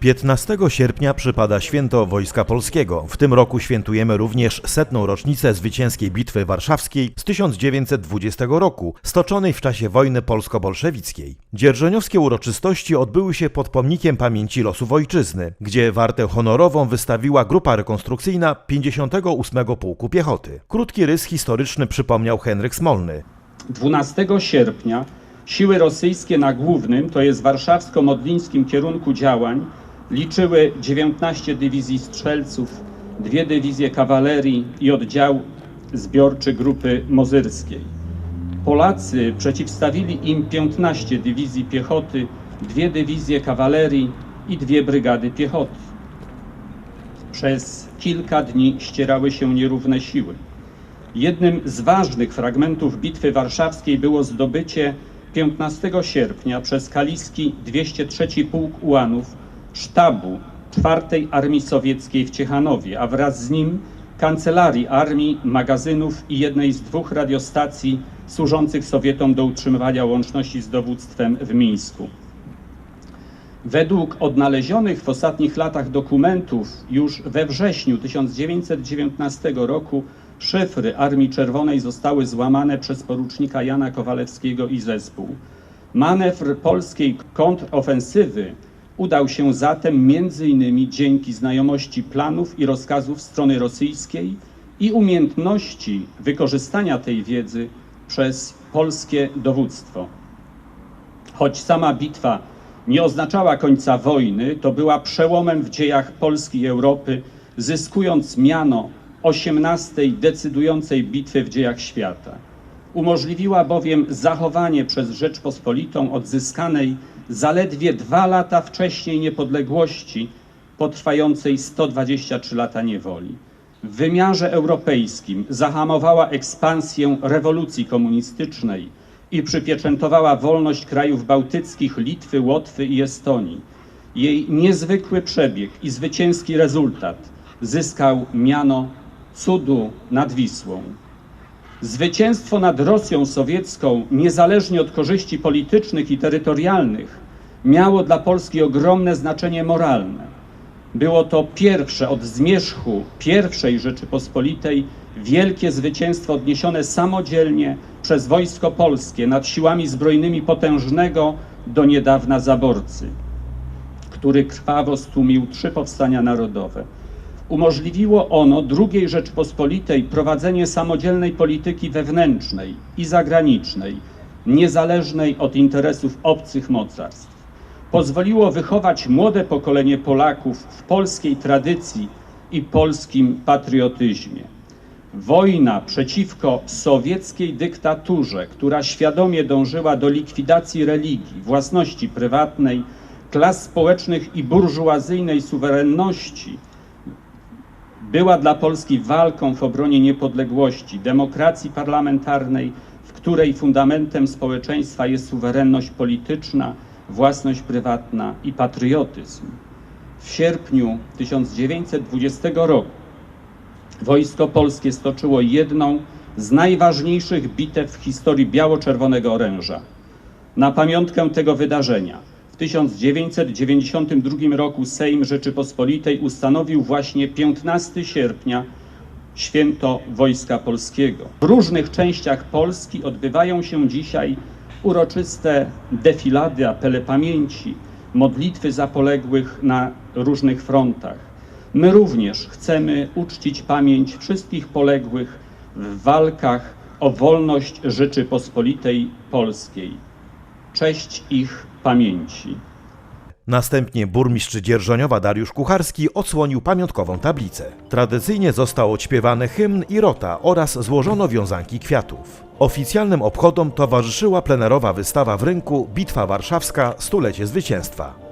15 sierpnia przypada święto Wojska Polskiego. W tym roku świętujemy również setną rocznicę zwycięskiej Bitwy Warszawskiej z 1920 roku, stoczonej w czasie wojny polsko-bolszewickiej. Dzierżoniowskie uroczystości odbyły się pod pomnikiem pamięci losów ojczyzny, gdzie wartę honorową wystawiła grupa rekonstrukcyjna 58 Pułku Piechoty. Krótki rys historyczny przypomniał Henryk Smolny. 12 sierpnia siły rosyjskie na głównym, to jest warszawsko-modlińskim kierunku działań, liczyły 19 dywizji strzelców, dwie dywizje kawalerii i oddział zbiorczy grupy mozyrskiej. Polacy przeciwstawili im 15 dywizji piechoty, dwie dywizje kawalerii i dwie brygady piechoty. Przez kilka dni ścierały się nierówne siły. Jednym z ważnych fragmentów Bitwy Warszawskiej było zdobycie 15 sierpnia przez kaliski 203 Pułk Ułanów sztabu 4 Armii Sowieckiej w Ciechanowie, a wraz z nim kancelarii armii, magazynów i jednej z dwóch radiostacji służących Sowietom do utrzymywania łączności z dowództwem w Mińsku. Według odnalezionych w ostatnich latach dokumentów już we wrześniu 1919 roku szyfry Armii Czerwonej zostały złamane przez porucznika Jana Kowalewskiego i zespół. Manewr polskiej kontrofensywy udał się zatem między innymi dzięki znajomości planów i rozkazów strony rosyjskiej i umiejętności wykorzystania tej wiedzy przez polskie dowództwo. Choć sama bitwa nie oznaczała końca wojny, to była przełomem w dziejach Polski i Europy, zyskując miano 18 decydującej bitwy w dziejach świata. Umożliwiła bowiem zachowanie przez Rzeczpospolitą odzyskanej zaledwie dwa lata wcześniej niepodległości po trwającej 123 lata niewoli. W wymiarze europejskim zahamowała ekspansję rewolucji komunistycznej i przypieczętowała wolność krajów bałtyckich, Litwy, Łotwy i Estonii. Jej niezwykły przebieg i zwycięski rezultat zyskał miano cudu nad Wisłą. Zwycięstwo nad Rosją sowiecką, niezależnie od korzyści politycznych i terytorialnych, miało dla Polski ogromne znaczenie moralne. Było to pierwsze od zmierzchu pierwszej Rzeczypospolitej wielkie zwycięstwo odniesione samodzielnie przez wojsko polskie nad siłami zbrojnymi potężnego do niedawna zaborcy, który krwawo stłumił trzy powstania narodowe. Umożliwiło ono II Rzeczypospolitej prowadzenie samodzielnej polityki wewnętrznej i zagranicznej, niezależnej od interesów obcych mocarstw pozwoliło wychować młode pokolenie Polaków w polskiej tradycji i polskim patriotyzmie. Wojna przeciwko sowieckiej dyktaturze, która świadomie dążyła do likwidacji religii, własności prywatnej, klas społecznych i burżuazyjnej suwerenności, była dla Polski walką w obronie niepodległości, demokracji parlamentarnej, w której fundamentem społeczeństwa jest suwerenność polityczna, własność prywatna i patriotyzm. W sierpniu 1920 roku Wojsko Polskie stoczyło jedną z najważniejszych bitew w historii biało-czerwonego oręża. Na pamiątkę tego wydarzenia 1992 roku Sejm Rzeczypospolitej ustanowił właśnie 15 sierpnia święto Wojska Polskiego. W różnych częściach Polski odbywają się dzisiaj uroczyste defilady, apele pamięci, modlitwy za poległych na różnych frontach. My również chcemy uczcić pamięć wszystkich poległych w walkach o wolność Rzeczypospolitej Polskiej. Cześć ich pamięci. Następnie burmistrz Dzierżoniowa Dariusz Kucharski odsłonił pamiątkową tablicę. Tradycyjnie został odśpiewany hymn i rota oraz złożono wiązanki kwiatów. Oficjalnym obchodom towarzyszyła plenerowa wystawa w rynku Bitwa Warszawska Stulecie Zwycięstwa.